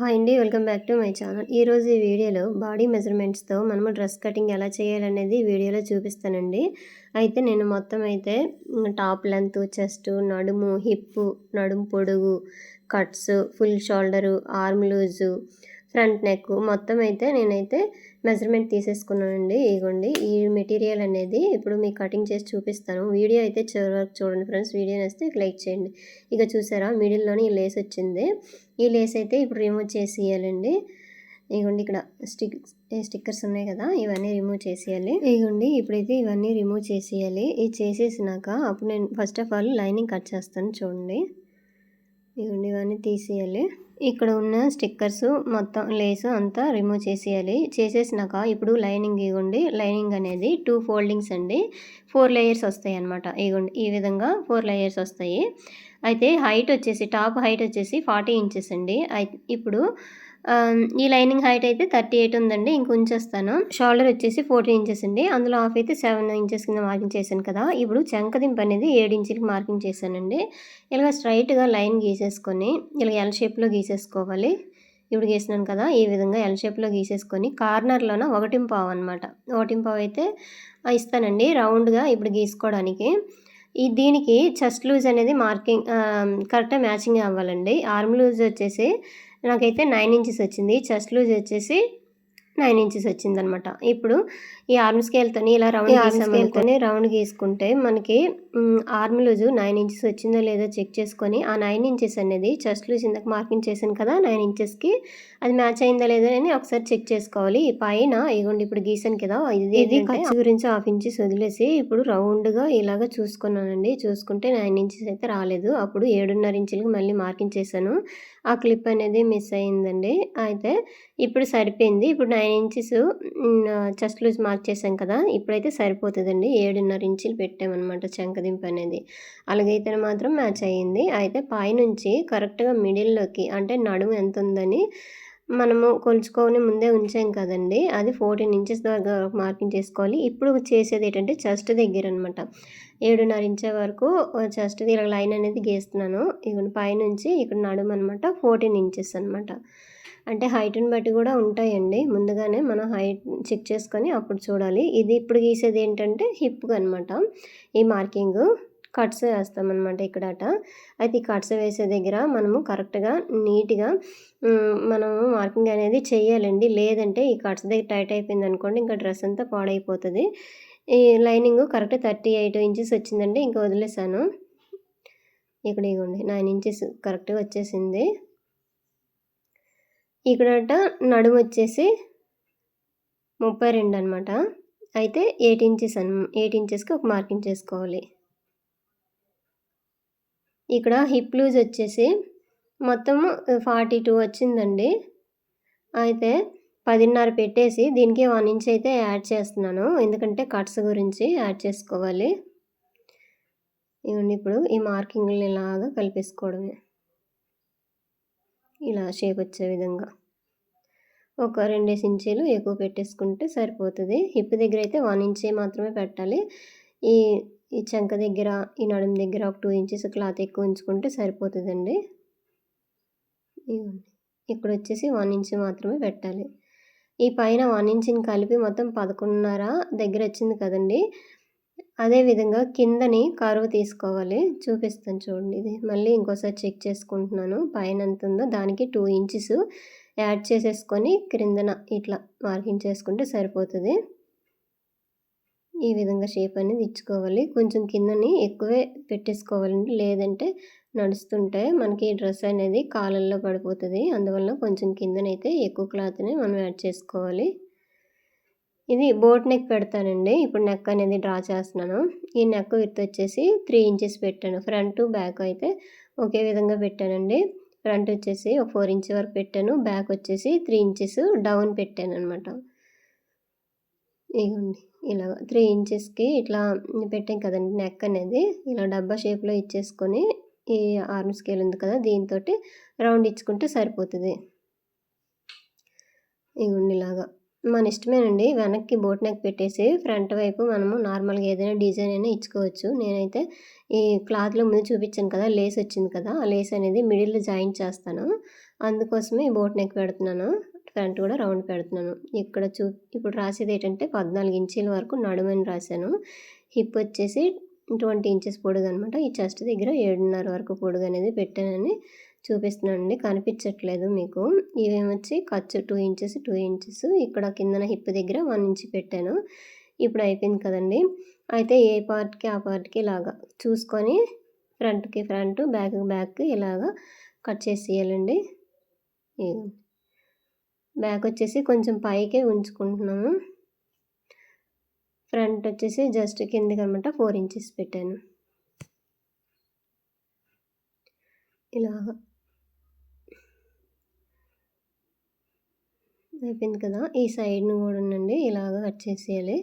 Hi అండి welcome back to my channel. ఈరోజు ఈ వీడియోలో బాడీ మెజర్మెంట్స్తో మనము డ్రెస్ కటింగ్ ఎలా చేయాలనేది వీడియోలో చూపిస్తానండి. అయితే నేను మొత్తం అయితే టాప్ లెంత్ చెస్ట్ నడుము హిప్ నడుము పొడుగు cuts full shoulder arm loose front neck మొత్తం అయితే నేనైతే మెజర్మెంట్ తీసేసుకున్నానండి. ఇగోండి ఈ మెటీరియల్ అనేది ఇప్పుడు మీకు కటింగ్ చేసి చూపిస్తాను. వీడియో అయితే చివరి వరకు చూడండి ఫ్రెండ్స్. వీడియో నేస్తే లైక్ చేయండి. ఇక చూసారా మిడిల్లోనే ఈ లేస్ వచ్చింది. ఈ లేస్ అయితే ఇప్పుడు రిమూవ్ చేసి ఇవ్వాలండి ఇగోండి ఇక్కడ స్టిక్ స్టిక్కర్స్ ఉన్నాయి కదా ఇవన్నీ రిమూవ్ చేసేయాలి. ఇగోండి ఇప్పుడైతే ఇవన్నీ రిమూవ్ చేసేయాలి. ఇది చేసేసినాక అప్పుడు నేను first of all lining cut చేస్తాను చూడండి. ఇగోండి ఇవన్నీ తీసేయాలి. ఇక్కడ ఉన్న స్టిక్కర్స్ మొత్తం లేస్ అంతా రిమూవ్ చేసేయాలి. చేసేసినాక ఇప్పుడు లైనింగ్ ఇవ్వండి. లైనింగ్ అనేది టూ ఫోల్డింగ్స్ అండి. ఫోర్ లేయర్స్ వస్తాయి అనమాట ఇవ్వండి. ఈ విధంగా ఫోర్ లేయర్స్ వస్తాయి. అయితే హైట్ వచ్చేసి టాప్ హైట్ వచ్చేసి ఫార్టీ ఇంచెస్ అండి. ఇప్పుడు ఈ లైనింగ్ హైట్ అయితే థర్టీ ఎయిట్ ఉందండి. ఇంకొంచేస్తాను షోల్డర్ వచ్చేసి ఫోర్టీన్ ఇంచెస్ అండి. అందులో హాఫ్ అయితే సెవెన్ ఇంచెస్ కింద మార్కింగ్ చేశాను కదా. ఇప్పుడు చెంకదింపు అనేది ఏడు ఇంచులకి మార్కింగ్ చేశానండి. ఇలాగ స్ట్రైట్గా లైన్ గీసేసుకొని ఇలా ఎల్ షేప్లో గీసేసుకోవాలి. ఇప్పుడు గీసినాను కదా ఈ విధంగా ఎల్ షేప్లో గీసేసుకొని కార్నర్లోన ఒకటింపావు అనమాట ఒకటింపావు అయితే ఇస్తానండి. రౌండ్గా ఇప్పుడు గీసుకోవడానికి. ఈ దీనికి చెస్ట్ లూజ్ అనేది మార్కింగ్ కరెక్ట్గా మ్యాచింగ్ అవ్వాలండి. ఆర్మ్ లూజ్ వచ్చేసి నాకైతే నైన్ ఇంచెస్ వచ్చింది. చెస్ట్ లూజ్ వచ్చేసి నైన్ ఇంచెస్ వచ్చిందనమాట. ఇప్పుడు ఈ ఆర్మ్ స్కేల్తో ఇలా రౌండ్ ఆర్మ్ రౌండ్ గీసుకుంటే మనకి ఆర్మ్ లూజు నైన్ ఇంచెస్ వచ్చిందో లేదో చెక్ చేసుకొని ఆ నైన్ ఇంచెస్ అనేది చెస్ట్ లూజ్ ఇందాక మార్కింగ్ చేశాను కదా నైన్ ఇంచెస్కి అది మ్యాచ్ అయిందా లేదా అని ఒకసారి చెక్ చేసుకోవాలి. ఈ పైన ఇగోండి ఇప్పుడు గీసాను కదా ఇది ఇది ఖర్చు గురించి హాఫ్ ఇంచెస్ వదిలేసి ఇప్పుడు రౌండ్గా ఇలాగ చూసుకున్నానండి. చూసుకుంటే నైన్ ఇంచెస్ అయితే రాలేదు. అప్పుడు ఏడున్నర ఇంచులకి మళ్ళీ మార్కింగ్ చేశాను. ఆ క్లిప్ అనేది మిస్ అయిందండి. అయితే ఇప్పుడు సరిపోయింది. ఇప్పుడు nine inches chest loose mark చేసాం కదా ఇప్పుడైతే సరిపోతుందండి. ఏడున్నర ఇంచులు పెట్టామన్నమాట చంకదింపు అనేది. అలాగైతే మాత్రం మ్యాచ్ అయ్యింది. అయితే పైనుంచి కరెక్ట్గా మిడిల్లోకి అంటే నడుము ఎంత ఉందని మనము కొలుచుకొని ముందే ఉంచాం కదండి. అది ఫోర్టీన్ ఇంచెస్ దగ్గర మార్కింగ్ చేసుకోవాలి. ఇప్పుడు చేసేది ఏంటంటే చెస్ట్ దగ్గర అనమాట ఏడున్నర ఇంచే వరకు చెస్ట్ ఇలా లైన్ అనేది గీస్తున్నాను. ఇక్కడ పైనుంచి ఇక్కడ నడుము అనమాట ఫోర్టీన్ ఇంచెస్ అనమాట అంటే హైట్ని బట్టి కూడా ఉంటాయండి. ముందుగానే మనం హైట్ చెక్ చేసుకొని అప్పుడు చూడాలి. ఇది ఇప్పుడు గీసేది ఏంటంటే హిప్ అనమాట ఈ మార్కింగ్ కట్స్ వేస్తామన్నమాట ఇక్కడట. అయితే ఈ కట్స్ వేసే దగ్గర మనము కరెక్ట్గా నీట్గా మనము మార్కింగ్ అనేది చేయాలండి. లేదంటే ఈ కట్స్ దగ్గర టైట్ అయిపోయింది అనుకోండి ఇంకా డ్రెస్ అంతా పాడైపోతుంది. ఈ lining correct thirty eight inches వచ్చిందండి. ఇంకా వదిలేసాను. ఇక్కడ ఇగోండి నైన్ ఇంచెస్ కరెక్ట్గా వచ్చేసింది. ఇక్కడట నడుము వచ్చేసి ముప్పై రెండు అనమాట అయితే ఎయిట్ ఇంచెస్ అన్ ఎయిట్ ఇంచెస్కి ఒక మార్కింగ్ చేసుకోవాలి ఇక్కడ హిప్ లూజ్ వచ్చేసి మొత్తము ఫార్టీ టూ వచ్చిందండి. అయితే పదిన్నర పెట్టేసి దీనికి వన్ ఇంచ్ అయితే యాడ్ చేస్తున్నాను. ఎందుకంటే కట్స్ గురించి యాడ్ చేసుకోవాలి. ఇవన్నీ ఇప్పుడు ఈ మార్కింగ్ని ఇలాగా కలిపేసుకోవడమే. ఇలా షేప్ వచ్చే విధంగా. ఒక రెండేసి ఇంచీలు ఎక్కువ పెట్టేసుకుంటే సరిపోతుంది. హిప్ దగ్గర అయితే వన్ ఇంచే మాత్రమే పెట్టాలి. ఈ ఈ చంక దగ్గర ఈ నడుము దగ్గర ఒక టూ ఇంచెస్ క్లాత్ ఎక్కువ ఉంచుకుంటే సరిపోతుందండి. ఇక్కడ వచ్చేసి వన్ ఇంచ్ మాత్రమే పెట్టాలి. ఈ పైన వన్ ఇంచ్ని కలిపి మొత్తం పదకొండున్నర దగ్గర వచ్చింది కదండి. అదేవిధంగా కిందని కరువు తీసుకోవాలి. చూపిస్తాను చూడండి ఇది. మళ్ళీ ఇంకోసారి చెక్ చేసుకుంటున్నాను. పైన ఎంత ఉందో దానికి టూ ఇంచెస్ యాడ్ చేసేసుకొని క్రిందన ఇట్లా మార్కింగ్ చేసుకుంటే సరిపోతుంది. ఈ విధంగా షేప్ అనేది ఇచ్చుకోవాలి. కొంచెం కిందని ఎక్కువే పెట్టేసుకోవాలండి. లేదంటే నడుస్తుంటే మనకి డ్రెస్ అనేది కాలల్లో పడిపోతుంది. అందువల్ల కొంచెం కిందనైతే ఎక్కువ క్లాత్ని మనం యాడ్ చేసుకోవాలి. ఇది బోట్ నెక్ పెడతానండి. ఇప్పుడు నెక్ అనేది డ్రా చేస్తున్నాను. ఈ నెక్ విత్ వచ్చేసి త్రీ ఇంచెస్ పెట్టాను. ఫ్రంట్ బ్యాక్ అయితే ఒకే విధంగా పెట్టానండి. ఫ్రంట్ వచ్చేసి ఒక ఫోర్ ఇంచ్ వరకు పెట్టాను. బ్యాక్ వచ్చేసి త్రీ ఇంచెస్ డౌన్ పెట్టాను అనమాట ఇగోండి. ఇలా త్రీ ఇంచెస్కి ఇట్లా పెట్టాం కదండి నెక్ అనేది. ఇలా డబ్బా షేప్లో ఇచ్చేసుకొని ఈ ఆర్మ్ స్కేల్ ఉంది కదా దీంతో రౌండ్ ఇచ్చుకుంటే సరిపోతుంది. ఇగోండి ఇలాగా. మన ఇష్టమేనండి. వెనక్కి బోట్ నెక్ పెట్టేసి ఫ్రంట్ వైపు మనము నార్మల్గా ఏదైనా డిజైన్ అయినా ఇచ్చుకోవచ్చు. నేనైతే ఈ క్లాత్లో ముందు చూపించాను కదా లేస్ వచ్చింది కదా ఆ లేస్ అనేది మిడిల్లో జాయింట్ చేస్తాను. అందుకోసమే ఈ బోట్ నెక్ పెడుతున్నాను. ఫ్రంట్ కూడా రౌండ్ పెడుతున్నాను. ఇక్కడ చూ ఇప్పుడు రాసేది ఏంటంటే పద్నాలుగు ఇంచీల వరకు నడుమని రాశాను. హిప్ వచ్చేసి ట్వంటీ ఇంచెస్ పొడుగు అనమాట ఈ చెస్ట్ దగ్గర ఏడున్నర వరకు పొడుగు అనేది పెట్టానని చూపిస్తున్నానండి. కనిపించట్లేదు మీకు. ఇవేమొచ్చి ఖర్చు టూ ఇంచెస్ టూ ఇంచెస్. ఇక్కడ కిందన హిప్ దగ్గర వన్ ఇంచ్ పెట్టాను. ఇప్పుడు అయిపోయింది కదండి. అయితే ఏ పార్ట్కి ఆ పార్ట్కి ఇలాగా చూసుకొని ఫ్రంట్కి ఫ్రంట్ బ్యాక్కి బ్యాక్ ఇలాగా కట్ చేసేయాలండి బ్యాక్ వచ్చేసి కొంచెం పైకే ఉంచుకుంటున్నాము. ఫ్రంట్ వచ్చేసి జస్ట్ కిందకి అనమాట ఫోర్ ఇంచెస్ పెట్టాను. ఇలాగా. అయిపోయింది కదా ఈ సైడ్ను కూడా ఉండండి ఇలాగ కట్ చేసేయాలి.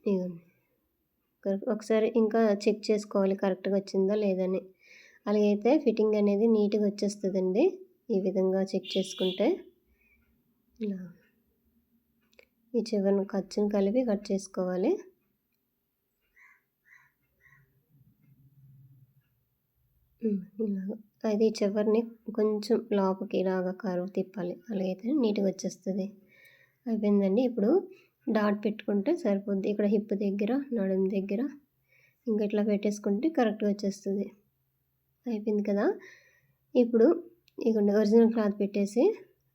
ఇదిగోండి. ఒకసారి ఇంకా చెక్ చేసుకోవాలి కరెక్ట్గా వచ్చిందా లేదని అలాగైతే ఫిట్టింగ్ అనేది నీట్గా వచ్చేస్తుందండి ఈ విధంగా చెక్ చేసుకుంటే. ఇలా. ఈ చివరిని ఖర్చుని కలిపి కట్ చేసుకోవాలి. ఇలాగ. అది చివరిని కొంచెం లోపలికి ఇలాగ కరువు తిప్పాలి. అలాగైతే నీట్గా వచ్చేస్తుంది. అయిపోయిందండి. ఇప్పుడు డాట్ పెట్టుకుంటే సరిపోద్ది. ఇక్కడ హిప్ దగ్గర నడుము దగ్గర ఇంకా ఇట్లా పెట్టేసుకుంటే కరెక్ట్గా వచ్చేస్తుంది. అయిపోయింది కదా? ఇప్పుడు ఇదిగోండి ఒరిజినల్ క్లాత్ పెట్టేసి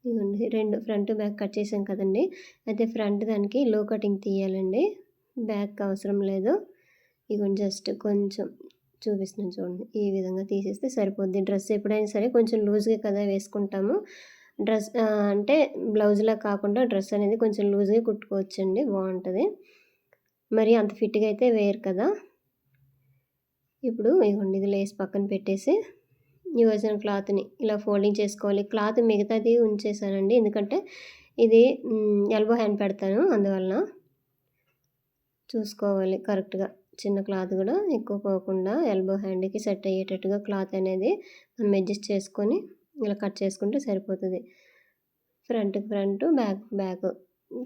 ఇదిగోండి రెండు ఫ్రంట్ బ్యాక్ కట్ చేసాం కదండి. అయితే ఫ్రంట్ దానికి లో కటింగ్ తీయాలండి. బ్యాక్ అవసరం లేదు. ఇదిగోండి జస్ట్ కొంచెం చూపిస్తున్నాను చూడండి. ఈ విధంగా తీసేస్తే సరిపోద్ది. డ్రెస్ ఎప్పుడైనా సరే కొంచెం లూజ్గా కదా వేసుకుంటాము. డ్రెస్ అంటే బ్లౌజ్లా కాకుండా డ్రెస్ అనేది కొంచెం లూజ్గా కుట్టుకోవచ్చండి. బాగుంటుంది. మరి అంత ఫిట్గా అయితే వేయరు కదా. ఇప్పుడు ఇదిగోండి ఇది లేస్ పక్కన పెట్టేసి ఈ వచ్చిన క్లాత్ని ఇలా ఫోల్డింగ్ చేసుకోవాలి. క్లాత్ మిగతాది ఉంచేసానండి. ఎందుకంటే ఇది ఎల్బో హ్యాండ్ పెడతాను అందువలన. చూసుకోవాలి కరెక్ట్గా. చిన్న క్లాత్ కూడా ఎక్కువ పోకుండా ఎల్బో హ్యాండ్కి సెట్ అయ్యేటట్టుగా క్లాత్ అనేది మనం అడ్జస్ట్ చేసుకొని ఇలా కట్ చేసుకుంటే సరిపోతుంది. ఫ్రంట్కి ఫ్రంట్ బ్యాక్ బ్యాక్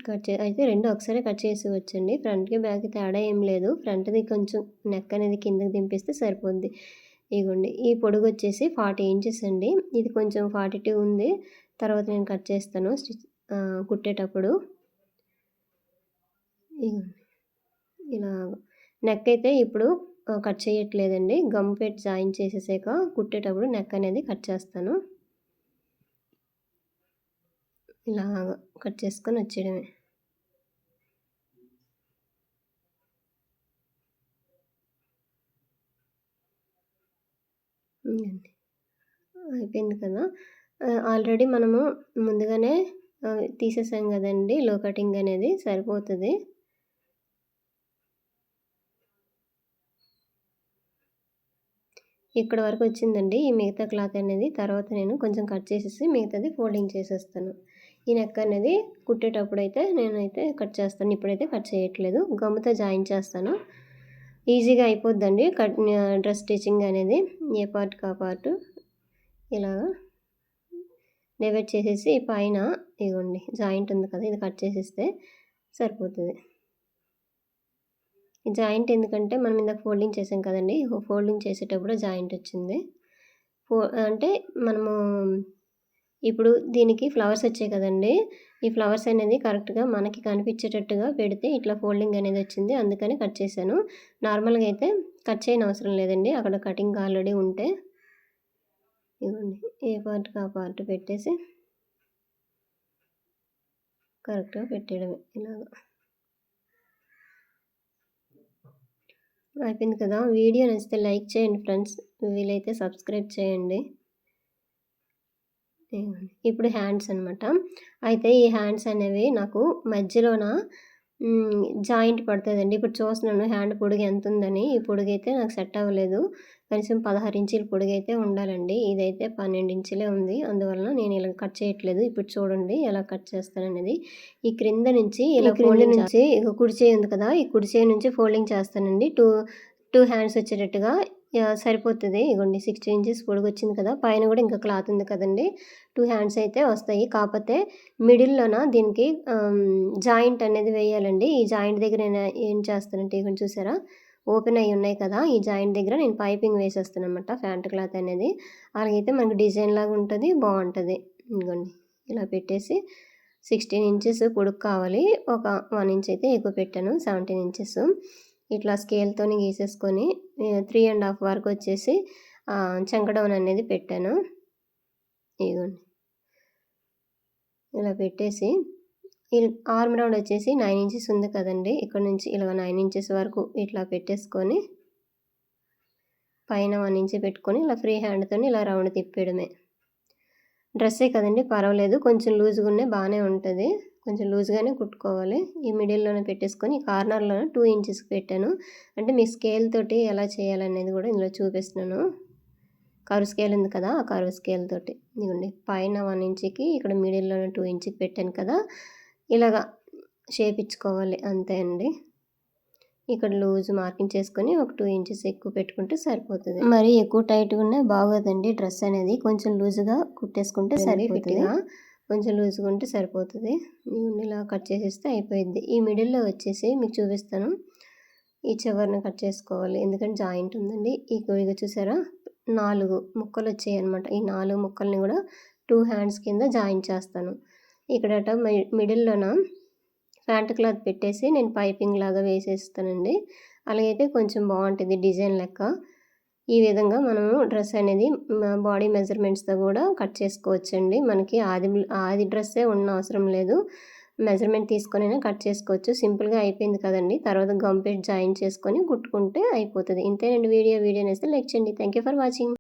కట్ చే అయితే రెండు ఒకసారి కట్ చేసి వచ్చండి. ఫ్రంట్కి బ్యాక్కి తేడా ఏం లేదు. ఫ్రంట్ది కొంచెం నెక్ అనేది కిందకి దింపిస్తే సరిపోద్ది. ఇగోండి. ఈ పొడుగు వచ్చేసి ఫార్టీ ఇంచెస్ అండి. ఇది కొంచెం ఫార్టీ టూ ఉంది. తర్వాత నేను కట్ చేస్తాను స్టిచ్ కుట్టేటప్పుడు. ఇగోండి. ఇలా నెక్ అయితే ఇప్పుడు కట్ చేయట్లేదండి. గమ్ పెట్టి జాయిన్ చేసేసాక కుట్టేటప్పుడు నెక్ అనేది కట్ చేస్తాను. ఇలా కట్ చేసుకొని వచ్చేయడమే. అయిపోయింది కదా. ఆల్రెడీ మనము ముందుగానే తీసేసాం కదండి. లో కటింగ్ అనేది సరిపోతుంది. ఇక్కడ వరకు వచ్చిందండి ఈ మిగతా క్లాత్ అనేది. తర్వాత నేను కొంచెం కట్ చేసేసి మిగతాది ఫోల్డింగ్ చేసేస్తాను. ఈ నెక్ అనేది కుట్టేటప్పుడు అయితే నేనైతే కట్ చేస్తాను. ఇప్పుడైతే కట్ చేయట్లేదు. గమ్ముతో జాయిన్ చేస్తాను. ఈజీగా అయిపోద్దండి. కట్ డ్రెస్ స్టిచ్చింగ్ అనేది ఏ పార్ట్ కా పార్ట్. ఇలాగా డివైడ్ చేసేసి పైన ఇవ్వండి జాయింట్ ఉంది కదా ఇది కట్ చేసేస్తే సరిపోతుంది. జాయింట్ ఎందుకంటే మనం ఇందాక ఫోల్డింగ్ చేసాం కదండి. ఫోల్డింగ్ చేసేటప్పుడు జాయింట్ వచ్చింది. ఫో అంటే మనము ఇప్పుడు దీనికి ఫ్లవర్స్ వచ్చాయి కదండి. ఈ ఫ్లవర్స్ అనేది కరెక్ట్గా మనకి కనిపించేటట్టుగా పెడితే ఇట్లా ఫోల్డింగ్ అనేది వచ్చింది. అందుకని కట్ చేశాను. నార్మల్గా అయితే కట్ చేయని అవసరం లేదండి. అక్కడ కటింగ్ ఆల్రెడీ ఉంటే ఇవ్వండి. ఏ పార్ట్కి ఆ పార్ట్ పెట్టేసి కరెక్ట్గా పెట్టేయడమే. ఇలాగా. అయిపోయింది కదా. వీడియో నచ్చితే లైక్ చేయండి ఫ్రెండ్స్. వీలైతే సబ్స్క్రైబ్ చేయండి. ఇప్పుడు హ్యాండ్స్ అనమాట అయితే ఈ హ్యాండ్స్ అనేవి నాకు మధ్యలోన జాయింట్ పడుతుందండి. ఇప్పుడు చూస్తున్నాను హ్యాండ్ పొడుగు ఎంత ఉందని ఈ పొడుగు అయితే నాకు సెట్ అవ్వలేదు. కనీసం పదహారు ఇంచుల పొడుగు అయితే ఉండాలండి. ఇదైతే పన్నెండు ఇంచులే ఉంది. అందువలన నేను ఇలా కట్ చేయట్లేదు. ఇప్పుడు చూడండి ఎలా కట్ చేస్తాననేది. ఈ క్రింద నుంచి ఇలా క్రింద నుంచి ఇక కుడి చేయి ఉంది కదా. ఈ కుడి చేయి నుంచి ఫోల్డింగ్ చేస్తానండి. టూ టూ హ్యాండ్స్ వచ్చేటట్టుగా! సరిపోతుంది ఇగోండి 16 ఇంచెస్ పొడుగొచ్చింది కదా! పైన కూడా ఇంకా క్లాత్ ఉంది కదండీ! టూ హ్యాండ్స్ అయితే వస్తాయి. కాకపోతే మిడిల్‌లోన దీనికి జాయింట్ అనేది వేయాలండి. ఈ జాయింట్ దగ్గర నేను ఏం చేస్తానంటే ఇగోండి చూసారా? ఓపెన్ అయ్యి ఉన్నాయి కదా! ఈ జాయింట్ దగ్గర నేను పైపింగ్ వేసేస్తాను అనమాట ఫ్యాంట్ క్లాత్ అనేది. అలాగైతే మనకు డిజైన్ లాగా ఉంటుంది బాగుంటుంది ఇదిగోండి ఇలా పెట్టేసి 16 ఇంచెస్ పొడుగు కావాలి. ఒక వన్ ఇంచ్ అయితే ఎక్కువ పెట్టాను. 17 ఇంచెస్. ఇట్లా స్కేల్తో గీసేసుకొని త్రీ అండ్ హాఫ్ వరకు వచ్చేసి చంకడౌన్ అనేది పెట్టాను. ఇదిగోండి. ఇలా పెట్టేసి ఆర్మ్ రౌండ్ వచ్చేసి నైన్ ఇంచెస్ ఉంది కదండి ఇక్కడ నుంచి ఇలా నైన్ ఇంచెస్ వరకు ఇట్లా పెట్టేసుకొని పైన వన్ ఇంచ్ పెట్టుకొని ఇలా ఫ్రీ హ్యాండ్తో ఇలా రౌండ్ తిప్పేయడమే. డ్రెస్సే కదండి పర్వాలేదు. కొంచెం లూజ్‌గున్నే బాగానే ఉంటుంది కొంచెం లూజ్‌గానే కుట్టుకోవాలి. ఈ మిడిల్‌లోనే పెట్టేసుకొని కార్నర్‌లోన 2 ఇంచెస్‌కి పెట్టాను. అంటే మీ స్కేల్ తోటి ఎలా చేయాలనేది గూడా ఇందులో చూపిస్తున్నాను. కర్వ్ స్కేల్ ఉంది కదా! ఆ కర్వ్ స్కేల్ తోటి. ఇదిగోండి పైన 1 ఇంచ్‌కి ఇక్కడ మిడిల్‌లోన 2 ఇంచ్‌కి పెట్టాను కదా! ఇలాగా షేప్ ఇచ్చుకోవాలి అంతే అండి. ఇక్కడ లూజ్ మార్కింగ్ చేసుకొని ఒక 2 ఇంచెస్ ఎక్కువ పెట్టుకుంటే సరిపోతది. మరీ ఎక్కువ టైట్‌గున్నా బాగోదండి డ్రెస్ అనేది. కొంచెం లూజ్‌గా కుట్టేసుకుంటే సరిపోతది. కొంచెం లూజ్‌గా ఉంటే సరిపోతుంది ఇలా కట్ చేసేస్తే అయిపోయింది ఈ మిడిల్‌లో వచ్చేసి మీకు చూపిస్తాను. ఈ చివరిని కట్ చేసుకోవాలి. ఎందుకంటే జాయింట్ ఉందండి. ఈ ఇగో చూసారా? నాలుగు ముక్కలు వచ్చాయి అనమాట ఈ నాలుగు ముక్కల్ని కూడా టూ హ్యాండ్స్ కింద జాయిన్ చేస్తాను. ఇక్కడట మి మిడిల్‌లోన ఫ్యాంట్ క్లాత్ పెట్టేసి నేను పైపింగ్ లాగా వేసేస్తానండి. అలాగైతే కొంచెం బాగుంటుంది డిజైన్ లెక్క. ఈ విధంగా మనము డ్రెస్ అనేది బాడీ మెజర్‌మెంట్స్‌తో కూడా కట్ చేసుకోవచ్చండి. మనకి ఆది ఆది డ్రెస్సే ఉండనవసరం లేదు. మెజర్‌మెంట్ తీసుకొనైనా కట్ చేసుకోవచ్చు. సింపుల్‌గా అయిపోయింది కదండి తర్వాత గంపేట్ జాయిన్ చేసుకొని కుట్టుకుంటే అయిపోతుంది ఇంతేనండి వీడియో. వీడియో నేస్తే లైక్ చేయండి. Thank you for watching.